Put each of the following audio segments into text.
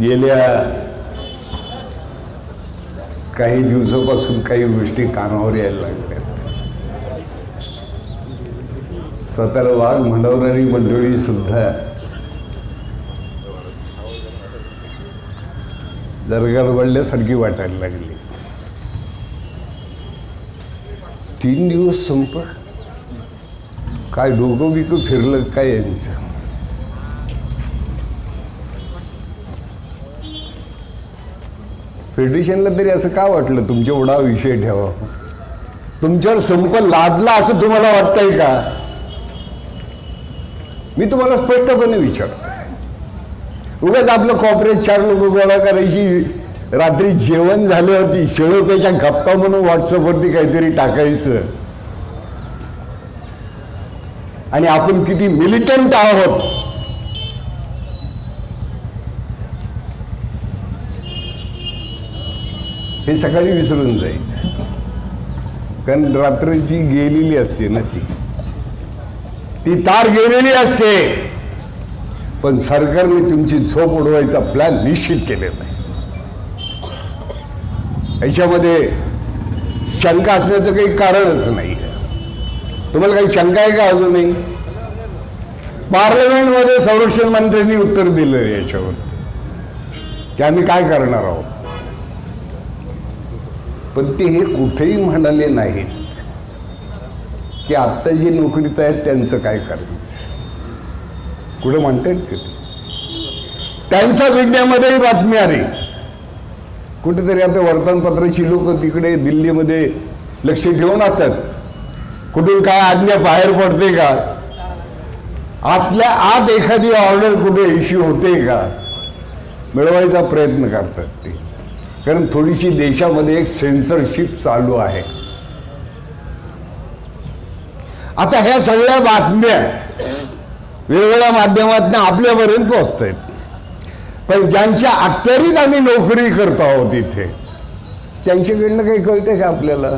गेल्या काही दिवसापासून काही गोष्टी कानावर यायला लागल्यात. स्वतःला वाघ म्हणवणारी मंडळी सुद्धा जरा वाटायला लागली. तीन दिवस संप काय डोकं बिकं फिरलं काय यांचं? फेडरेशनला तरी असं का वाटलं? तुमच्या एवढा विषय ठेवा. तुमच्यावर संप लादला असं तुम्हाला वाटतंय का? मी तुम्हाला स्पष्टपणे विचारतोय. उगाच आपलं कॉपरेट चार लोक गोळा करायची रात्री जेवण झाले होती शेळोप्याच्या गप्पा म्हणून व्हॉट्सअपवरती काहीतरी टाकायचं. आणि आपण किती मिलिटंट आहोत. हे सकाळी विसरून जायचं कारण रात्रीची गेलेली असते ना ती. ती तार गेलेली असते. पण सरकारने तुमची झोप उडवायचा प्लॅन निश्चित केलेला आहे. याच्यामध्ये शंका असण्याचं काही कारणच नाही. तुम्हाला काही शंका आहे का अजूनही? पार्लमेंटमध्ये संरक्षण मंत्र्यांनी उत्तर दिलं याच्यावर. की आम्ही काय करणार आहोत? पण ते हे कुठेही म्हणाले नाहीत की आत्ता जे नोकरीत आहेत त्यांचं काय करायचं? कुठं म्हणतायत का त्यांच्या टाइम्स ऑफ इंडियामध्येही बातमी आली कुठेतरी आता वर्तमानपत्राची लोक तिकडे दिल्लीमध्ये लक्ष ठेवून असतात कुठून काय आज्ञा बाहेर पडते का? आतल्या आत एखादी ऑर्डर कुठे इश्यू होते का? मिळवायचा प्रयत्न करतात ते. कारण थोडीशी देशामध्ये एक सेन्सरशिप चालू आहे. आता ह्या सगळ्या बातम्या वेगवेगळ्या माध्यमातून आपल्यापर्यंत पोहोचत आहेत पण ज्यांच्या अखत्यारीत आम्ही नोकरी करतो आहोत इथे त्यांच्याकडनं काही कळतंय का आपल्याला?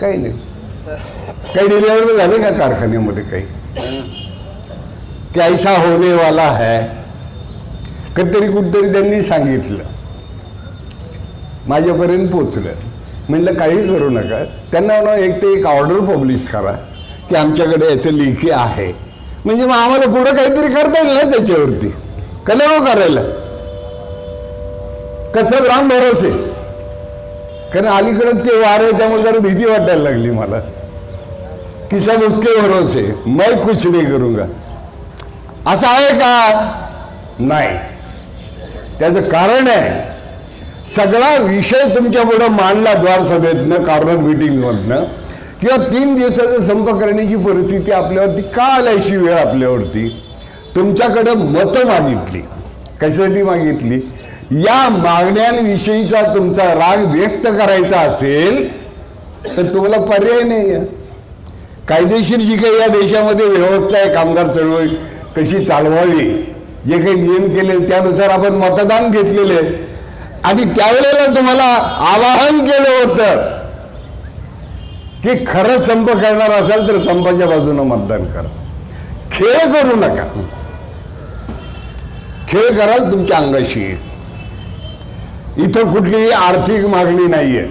काही नाही. काही डिलिव्हर झाले का कारखान्यामध्ये काही? कैसा होने वाला है कधीतरी कुठतरी त्यांनी सांगितलं. माझ्यापर्यंत पोचलं. म्हणलं काही करू नका. त्यांना म्हणा एक ते एक ऑर्डर पब्लिश करा की आमच्याकडे याचं लेखी आहे. म्हणजे मग आम्हाला पुढं काहीतरी करता येईल ना त्याच्यावरती. कला हो करायला. कसं राम भरोसे. कारण अलीकडं ते वार आहे त्यामुळे जरा भीती वाटायला लागली मला. किसा उसके भरोसे. मैं कुछ नाही करूंगा. असं आहे का? नाही. त्याचं कारण आहे सगळा विषय तुमच्या पुढं मांडला द्वारसभेतनं कॉर्नर मिटिंगमधनं. किंवा तीन दिवसाचा संप करण्याची परिस्थिती आपल्यावरती का आल्याची वेळ आपल्यावरती? तुमच्याकडं मतं मागितली. कशासाठी मागितली? या मागण्यांविषयीचा तुमचा राग व्यक्त करायचा असेल तर तुम्हाला पर्याय नाही आहे कायदेशीर जी काही या देशामध्ये व्यवस्था आहे कामगार चळवळी कशी चालवावी जे काही नियम केले त्यानुसार आपण मतदान घेतलेले आणि त्यावेळेला तुम्हाला आवाहन केलं होतं की खरं संप करणार असाल तर संपाच्या बाजूनं मतदान करा. खेळ करू नका. खेळ कराल तुमच्या अंगाशी येईल. इथं कुठलीही आर्थिक मागणी नाहीये.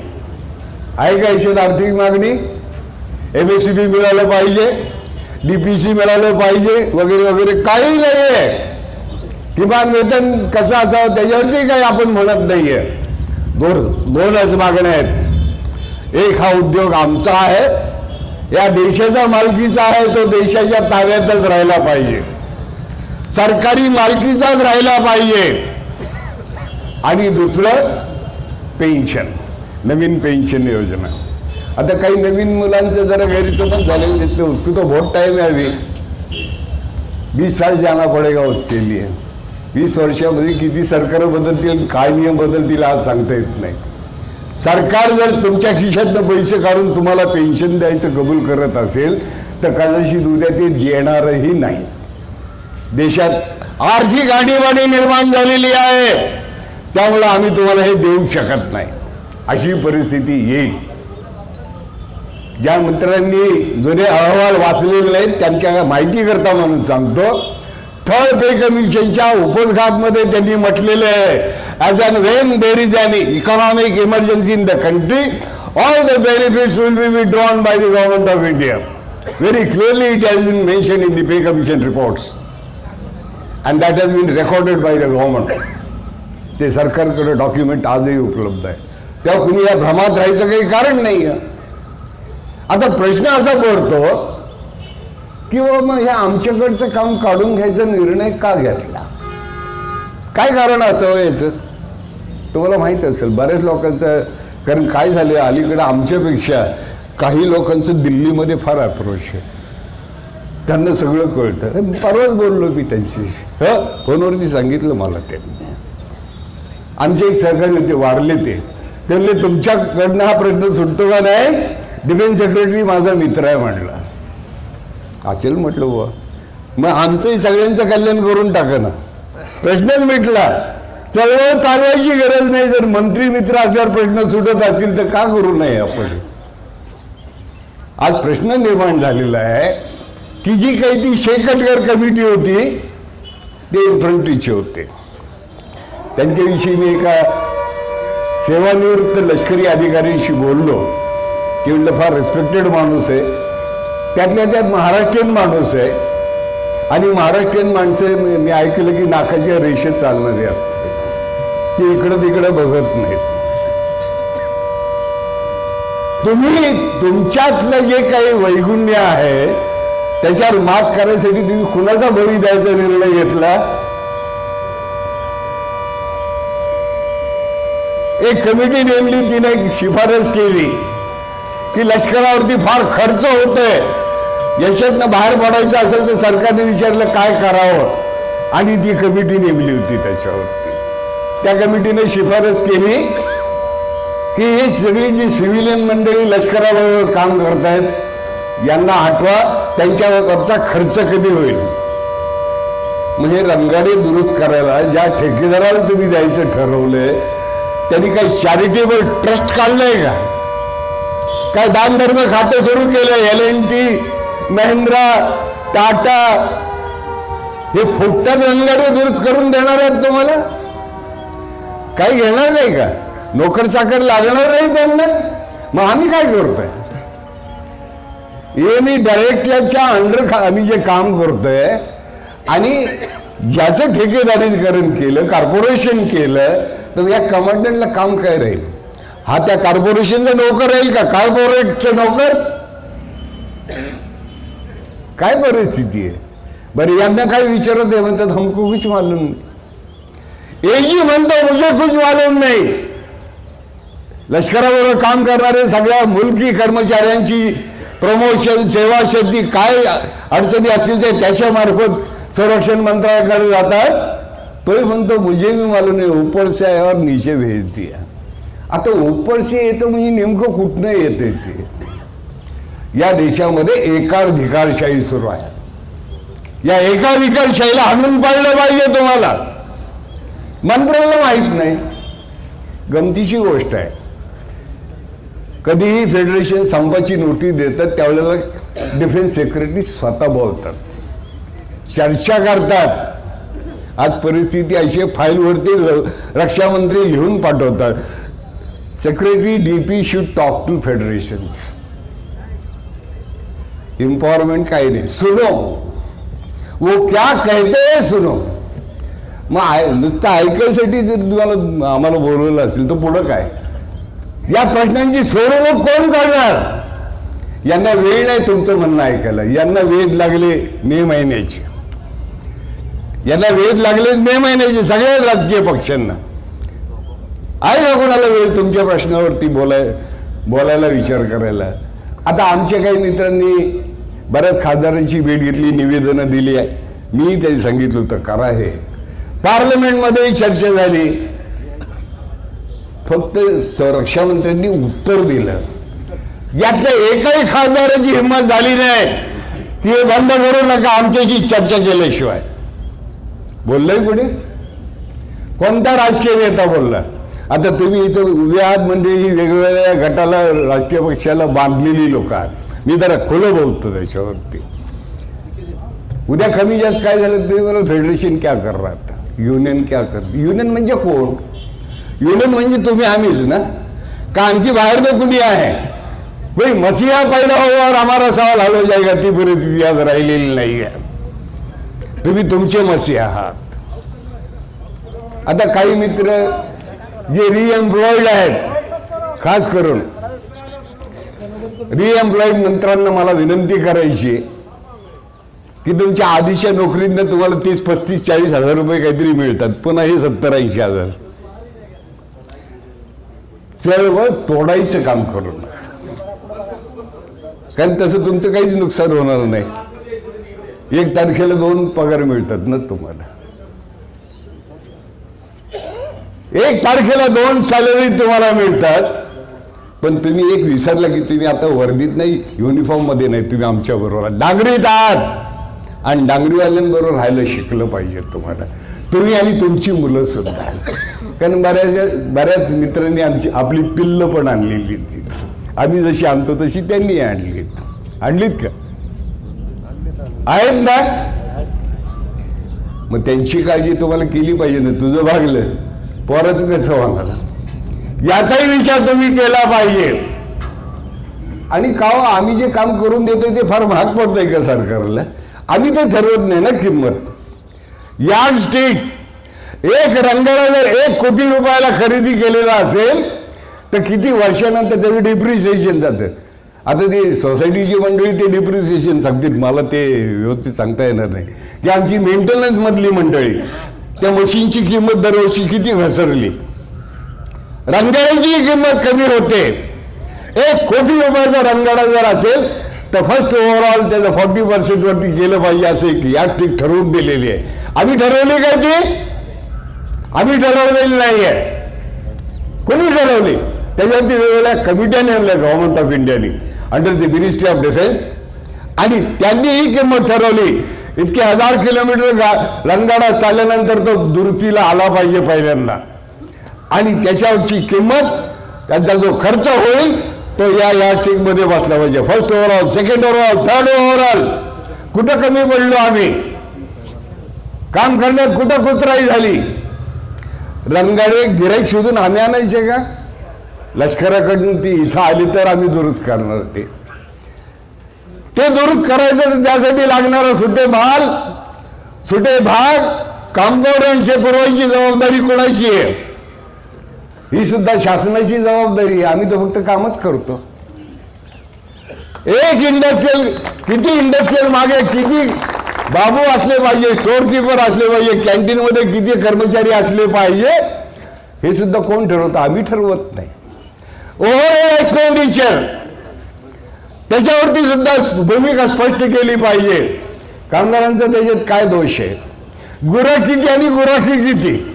आहे का याच्यात आर्थिक मागणी? एम एस सी बी मिळालं पाहिजे डीपीसी मिळालं पाहिजे वगैरे वगैरे काही नाहीये. किमान वेतन कसं असावं त्याच्यावरती काही आपण म्हणत नाहीये. दोन दोनच मागण्या आहेत. एक हा उद्योग आमचा आहे. या देशाचा मालकीचा आहे तो देशाच्या ताब्यातच राहिला पाहिजे. सरकारी मालकीचाच राहिला पाहिजे. आणि दुसरं पेन्शन नवीन पेन्शन योजना. आता काही नवीन मुलांचं जरा गैरसमज झालेले आहेत उसकी तो बहुत टाइम है अभी बीस साल जाना पडेगा उसके लिए. वीस वर्षामध्ये किती सरकार बदलतील काय नियम बदलतील आज सांगता येत नाही. सरकार जर तुमच्या खिशातनं पैसे काढून तुम्हाला पेन्शन द्यायचं कबूल करत असेल तर कदाचित उद्या ते देणारही नाही देशात आर्थिक आणीबाणी निर्माण झालेली आहे. त्यामुळे आम्ही तुम्हाला हे देऊ शकत नाही. अशी परिस्थिती येईल. ज्या मंत्र्यांनी जुने अहवाल वाचलेले नाहीत त्यांच्या माहिती करता म्हणून सांगतो थर्ड पे कमिशनच्या उपोद्घातमध्ये त्यांनी म्हटलेले आहे as and when there is an economic emergency in the country all the benefits will be withdrawn by the government of India very clearly it has been mention in the pay commission reports and that has been recorded by the government ते सरकारकडे document आजही उपलब्ध आहे. तेव्हा कुणी या भ्रमात राहायचं काही कारण नाही आहे आता प्रश्न असा पडतो की मग हे आमच्याकडचं काम काढून घ्यायचा निर्णय का घेतला? काय कारण असावं हो याचं? तुम्हाला माहीत असेल बऱ्याच लोकांचं कारण काय झालं अलीकडे आमच्यापेक्षा काही लोकांचं दिल्लीमध्ये फार अप्रोच आहे. त्यांना सगळं कळतं. परवाच बोललो मी त्यांच्याशी. ह? फोनवरती सांगितलं मला त्यांनी. आमचे एक सहकारी होते वारले ते. त्यांनी तुमच्याकडनं हा प्रश्न सुटतो का नाही? डिफेन्स सेक्रेटरी माझा मित्र आहे म्हणला. असेल म्हटलं बुवा. मग आमचंही सगळ्यांचं कल्याण करून टाका ना. प्रश्नच मिटला. चळवळ चालवायची गरज नाही. जर मंत्री मित्र असल्यावर प्रश्न सुटत असतील तर का करू नये आपण? आज प्रश्न निर्माण झालेला आहे की जी काही ती शेकटकर कमिटी होती ते इन्फंट्रीचे होते. त्यांच्याविषयी मी एका सेवानिवृत्त लष्करी अधिकाऱ्यांशी बोललो. ते म्हटलं फार रिस्पेक्टेड माणूस आहे. त्यातल्या त्यात महाराष्ट्रीयन माणूस आहे. आणि महाराष्ट्रीयन माणसं मी- ऐकलं की नाकाच्या रेषेत चालणारी असते ती इकडं तिकडं बघत नाहीत. तुम्ही तुमच्यातलं जे काही वैगुण्य आहे त्याच्यावर मात करण्यासाठी तुम्ही कुणाचा बळी द्यायचा निर्णय घेतला? एक कमिटी नेमली तिने शिफारस केली की लष्करावरती फार खर्च होतोय. याच्यातनं बाहेर पडायचं असेल तर सरकारने विचारलं काय करावं? आणि ती कमिटी नेमली होती त्याच्यावरती. त्या कमिटीने शिफारस केली की हे सगळी जी सिव्हिलियन मंडळी लष्कराबरोबर काम करतायत यांना हटवा त्यांच्यावरचा खर्च कमी होईल. म्हणजे रंगाडे दुरुस्त करायला ज्या ठेकेदाराला तुम्ही द्यायचं ठरवलंय त्यांनी काही चॅरिटेबल ट्रस्ट काढलंय का? काय दानधर्म खातं सुरू केलं L N T Mahindra Tata हे फुकटात रंगाडे दुरुस्त करून देणार आहेत तुम्हाला? काही घेणार नाही का? नोकर चाकर लागणार नाही त्यांना? मग आम्ही काय करतोय? हे मी डायरेक्टरच्या अंडर आम्ही जे काम करतोय आणि याचं ठेकेदारीकरण केलं कॉर्पोरेशन केलं तर या कमांडंटला काम काय राहील? हा त्या कॉर्पोरेशनचा नोकर राहील का? कॉर्पोरेटचा नोकर? काय परिस्थिती आहे? बरं यांना काय विचारत आहे म्हणतात हमको कुछ मालूम नाही. एजी म्हणतो मुझे कुछ मालूम नाही. लष्कराबरोबर काम करणारे सगळ्या मुलगी कर्मचाऱ्यांची प्रमोशन सेवा शक्ती काय अडचणी असतील ते त्याच्या मार्फत संरक्षण मंत्रालयाकडे जातात. तो म्हणतो मुझे मी मालूम नाही ऊपर से आहे और नीचे भेज दिया आता ऊपर से येतं म्हणजे नेमकं कुठनं येतं ते? या देशामध्ये एकाधिकारशाही सुरू आहे. या एकाधिकारशाहीला हाणून पाडलं पाहिजे तुम्हाला. मंत्र्याला माहीत नाही. गमतीची गोष्ट आहे. कधीही फेडरेशन संपाची नोटीस देतात त्यावेळेला डिफेन्स सेक्रेटरी स्वतः बोलतात. चर्चा करतात. आज परिस्थिती अशी आहे, फाईलवरती रक्षामंत्री लिहून पाठवतात. Secretary D P should talk to federations. Empowerment काही नाही. सुनो. वो क्या कहते हैं सुनो. मग आय नुसतं ऐकायसाठी जर तुम्हाला आम्हाला बोलवलं असेल तर पुढं काय? या प्रश्नांची सोडवणूक कोण करणार? यांना वेळ नाही तुमचं म्हणणं ऐकायला. यांना वेध लागले मे महिन्याचे. यांना वेध लागले मे महिन्याचे सगळ्या राजकीय पक्षांना. आहे का कोणाला वेळ तुमच्या प्रश्नावरती बोलाय बोलायला विचार करायला? आता आमच्या काही मित्रांनी बऱ्याच खासदारांची भेट घेतली निवेदनं दिली आहे. मी त्यांनी सांगितलं होतं करा हे. पार्लमेंटमध्ये चर्चा झाली. फक्त संरक्षणमंत्र्यांनी उत्तर दिलं. यातल्या एकाही खासदाराची हिंमत झाली नाही. ती बंद करू नका आमच्याशी चर्चा केल्याशिवाय. बोललंय कुठे कोणता राजकीय नेता बोलला? आता तुम्ही इथं उभे आहात म्हणजे ही वेगवेगळ्या गटाला राजकीय पक्षाला बांधलेली लोक आहात. मी जरा खुलं बोलतो त्याच्यावरती. उद्या कमी जास्त काय झालं ते मला फेडरेशन क्या कर रहा था? युनियन क्या कर युनियन म्हणजे कोण? युनियन म्हणजे तुम्ही आम्हीच ना? का आणखी बाहेर न कुणी आहे? कोणी मसीहा पैदा हो आम्हाला सवाल हल हो जायगा ती परिस्थिती आज राहिलेली नाही आहे. तुम्ही तुमचे मसी आहात. आता काही मित्र जे रिएम्प्लॉईड आहेत खास करून रिएम्प्लॉईड मंत्र्यांना मला विनंती करायची की तुमच्या आधीच्या नोकरीतनं तुम्हाला तीस पस्तीस चाळीस हजार रुपये काहीतरी मिळतात. पुन्हा हे सत्तर ऐंशी हजार. चळवळ तोडायचं काम करू नका. कारण तसं तुमचं काहीच नुकसान होणार नाही. एक तारखेला दोन पगार मिळतात ना तुम्हाला. एक तारखेला दोन सॅलरी तुम्हाला मिळतात. पण तुम्ही एक विसरला की तुम्ही आता वर्दीत नाही युनिफॉर्ममध्ये नाही तुम्ही आमच्या बरोबर आहात. डांगरीत आहात. आणि डांगरीवाल्यांबरोबर राहायला शिकलं पाहिजे तुम्हाला. तुम्ही आणि तुमची मुलं सुद्धा. कारण बऱ्याच बऱ्याच मित्रांनी आमची आपली पिल्ल पण आणलेली ती आम्ही जशी आणतो तशी त्यांनी आणलीत आणलीत का? आहेत ना? मग त्यांची काळजी तुम्हाला केली पाहिजे ना तुझं भागलं. पोराचं कसं होणार? याचाही विचार तुम्ही केला पाहिजे. आणि का आम्ही जे काम करून देतोय ते फार महाग पडतंय का सरकारला? आम्ही ते ठरवत नाही ना किंमत. यार्ड स्टिक एक रंगाला जर एक कोटी रुपयाला खरेदी केलेला असेल तर किती वर्षानंतर त्याचं डिप्रिसिएशन जातं? आता ते सोसायटीची मंडळी ते डिप्रिसिएशन सांगतील. मला ते व्यवस्थित सांगता येणार नाही. की आमची मेंटेनन्स मधली मंडळी त्या मशीनची किंमत दरवर्षी किती घसरली? रंगाड्याची किंमत कमी होते. एक कोटी रुपयाचा रंगाडा जर असेल तर फर्स्ट ओव्हरऑल त्याचं फॉर्टी पर्सेंट वरती केलं पाहिजे असे की या ठीक ठरवून दिलेली आहे. आम्ही ठरवली काय ती? आम्ही ठरवलेली नाही आहे कोणी ठरवली? त्याच्यावरती वेगवेगळ्या कमिट्या नेमल्या गव्हर्नमेंट ऑफ इंडियाने under the ministry of defence आणि त्यांनी ही किंमत ठरवली. इतके हजार किलोमीटर रंगाडा चालल्यानंतर तो दुरुस्तीला आला पाहिजे पहिल्यांदा. आणि त्याच्यावरची किंमत त्यांचा जो खर्च होईल तो या या टीममध्ये बसला पाहिजे. First overall second overall third overall कुठं कमी पडलो आम्ही? काम करण्यात कुठं कुत्राई झाली? रंगाडे गिराईक शोधून आम्ही आणायचे का? लष्कराकडून ती इथं आली तर आम्ही दुरुस्त करणार ते ते दुरुस्त करायचं तर त्यासाठी लागणारा सुटे माल सुटे भाग कांपाऊंडरचे पुरवायची जबाबदारी कोणाची आहे? ही सुद्धा शासनाची जबाबदारी आहे. आम्ही तर फक्त कामच करतो. एक इंडस्ट्रियल किती इंडस्ट्रियल मागे किती बाबू असले पाहिजे स्टोर किपर असले पाहिजे कॅन्टीन मध्ये किती कर्मचारी असले पाहिजे हे सुद्धा कोण ठरवतं? आम्ही ठरवत नाही. ओव्हरऑल एक्सपेंडिचर त्याच्यावरती सुद्धा भूमिका स्पष्ट केली पाहिजे. कामगारांचा त्याच्यात काय दोष आहे? गुराखी किती आणि गुराखी किती?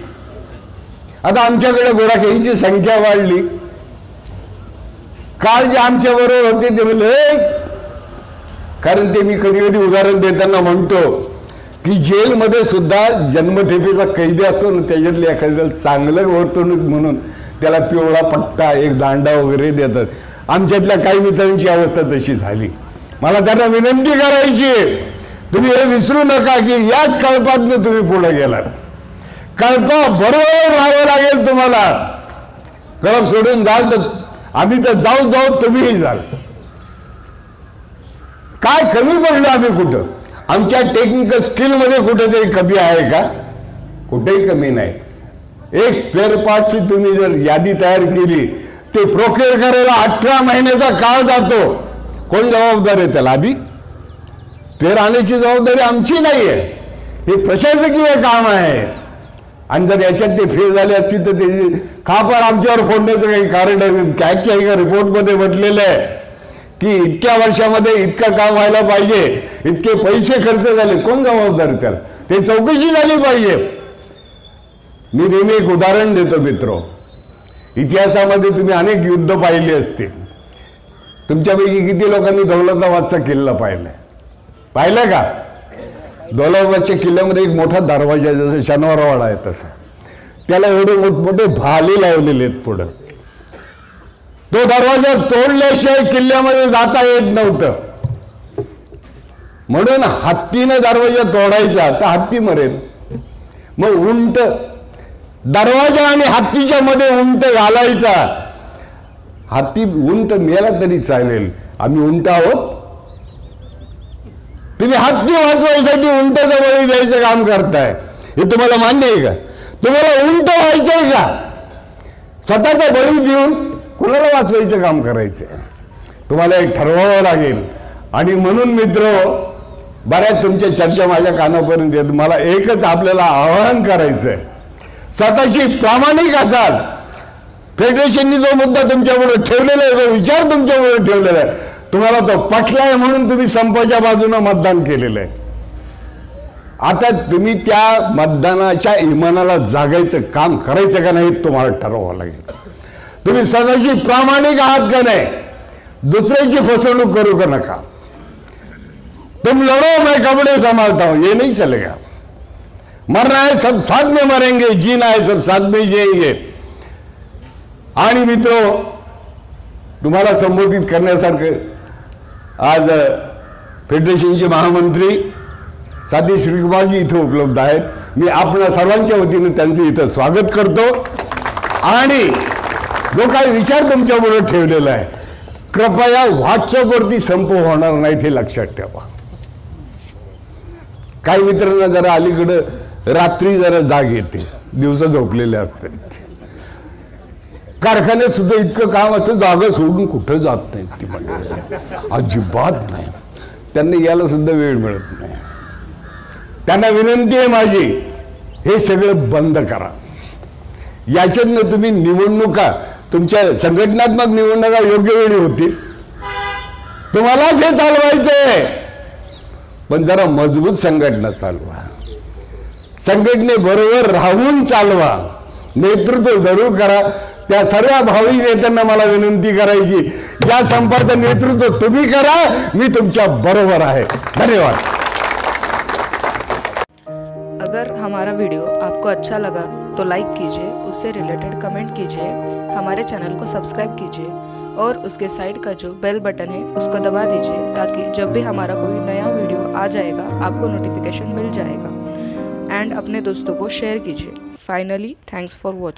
आता आमच्याकडे गुराखींची संख्या वाढली. काल जे आमच्या बरोबर होते ते म्हणले कारण ते मी कधी कधी उदाहरण देताना म्हणतो की जेलमध्ये सुद्धा जन्मठेपेचा कैदी असतो ना त्याच्यातले एखाद्याला चांगलं वर्तणूक म्हणून त्याला पिवळा पट्टा एक दांडा वगैरे देतात. आमच्यातल्या काही मित्रांची अवस्था तशी झाली. मला त्यांना विनंती करायची आहे, तुम्ही हे विसरू नका की याच कल्पातनं तुम्ही पुढे गेलात. कल्पा बरोबर राहावं लागेल तुम्हाला. कळप सोडून जाल तर आम्ही तर जाऊ जाऊ तुम्हीही जाल. काय कमी पडलो आम्ही कुठं? आमच्या टेक्निकल स्किलमध्ये कुठेतरी कमी आहे का? कुठेही कमी नाही. एक स्पेअर पार्टची तुम्ही जर यादी तयार केली ते प्रोक्युअर करायला अठरा महिन्याचा काळ जातो. कोण जबाबदार आहे त्याला? आधी स्पेअर आणण्याची जबाबदारी आमची नाही आहे हे प्रशासकीय काम आहे. आणि जर याच्यात ते फेल झाले असतील तर त्याची पण आमच्यावर फोडण्याचं काही कारण आहे. कॅगच्या एका रिपोर्टमध्ये म्हटलेलं आहे की इतक्या वर्षामध्ये इतकं काम व्हायला पाहिजे. इतके पैसे खर्च झाले. कोण जबाबदार त्याला? ते चौकशी झाली पाहिजे. मी नेहमी एक उदाहरण देतो मित्र. इतिहासामध्ये तुम्ही अनेक युद्ध पाहिले असतील. तुमच्यापैकी किती लोकांनी दौलताबादचा किल्ला पाहिलाय पाहिलं का? दौलताबादच्या किल्ल्यामध्ये एक मोठा दरवाजा आहे जसं शनिवारवाडा आहे तसा. त्याला एवढे मोठमोठे भाले लावलेले आहेत पुढं. तो दरवाजा तोडल्याशिवाय किल्ल्यामध्ये जाता येत नव्हतं. म्हणून हत्तीनं दरवाजा तोडायचा तर हत्ती मरेल. मग उंट दरवाजा आणि हत्तीच्या मध्ये उंट घालायचा. हत्ती उंट मेला तरी चालेल. आम्ही उंट आहोत. तुम्ही हत्ती वाचवायसाठी उंटाचा बळी द्यायचं काम करताय. हे तुम्हाला मान्य आहे का? तुम्हाला उंट व्हायचंय का? स्वतःचा बळी देऊन कुणाला वाचवायचं काम करायचं तुम्हाला एक ठरवावं लागेल. आणि म्हणून मित्र बऱ्याच तुमच्या चर्चा माझ्या कानापर्यंत येत. मला एकच आपल्याला आवाहन करायचं आहे स्वतःची प्रामाणिक असाल. फेडरेशननी जो मुद्दा तुमच्यामुळे ठेवलेला आहे जो विचार तुमच्यामुळे ठेवलेला आहे तुम्हाला तो पटलाय म्हणून तुम्ही संपाच्या बाजूनं मतदान केलेलं आहे. आता तुम्ही त्या मतदानाच्या इमानाला जागायचं काम करायचं का नाही तुम्हाला ठरवावं लागेल. तुम्ही स्वतःशी प्रामाणिक आहात का नाही? दुसऱ्याची फसवणूक करू का नका? तुम लड़ो मैं कपड़े संभालता हूं ये नहीं चलेगा. मरना है सब साथ में मरेंगे जीना है सब साथ में जिएंगे. आणि मित्र तुम्हाला संबोधित करण्यासारखं आज फेडरेशनचे महामंत्री साधे श्रीकुमारजी इथं उपलब्ध आहेत. मी आपल्या सर्वांच्या वतीनं त्यांचं इथं स्वागत करतो. आणि जो काही विचार तुमच्याबरोबर ठेवलेला आहे कृपया व्हॉट्सअपवरती संप होणार नाही हे लक्षात ठेवा. काही मित्रांना जरा अलीकडं रात्री जरा जाग येते दिवस झोपलेले असतात. कारखान्यात सुद्धा इतकं काम असतं जागा सोडून कुठं जात नाहीत ती मंडळी. अजिबात नाही. त्यांना यायला सुद्धा वेळ मिळत नाही. त्यांना विनंती आहे माझी हे सगळं बंद करा. याच्यातनं तुम्ही निवडणुका तुमच्या संघटनात्मक निवडणुका योग्य वेळी होतील. तुम्हालाच हे चालवायचंय. पण जरा मजबूत संघटना चालवा. संघटनेबरोबर राहून चालवा. नेतृत्व जरूर करा. त्या सर्व भावी नेत्यांना मला विनंती करायची, या संपाचं नेतृत्व तुम्ही करा, मी तुमच्या बरोबर आहे. धन्यवाद. अगर हमारा वीडियो आपको अच्छा लगा तो लाइक कीजिए, उससे रिलेटेड कमेंट कीजिए, हमारे चैनल को सब्सक्राइब कीजिए, और उसके साइड का जो बेल बटन है, उसको दबा दीजिए, ताकि जब भी हमारा कोई नया वीडियो आ जाएगा, आपको नोटिफिकेशन मिल जाएगा। एंड अपने दोस्तों को शेयर कीजिए। Finally thanks for watching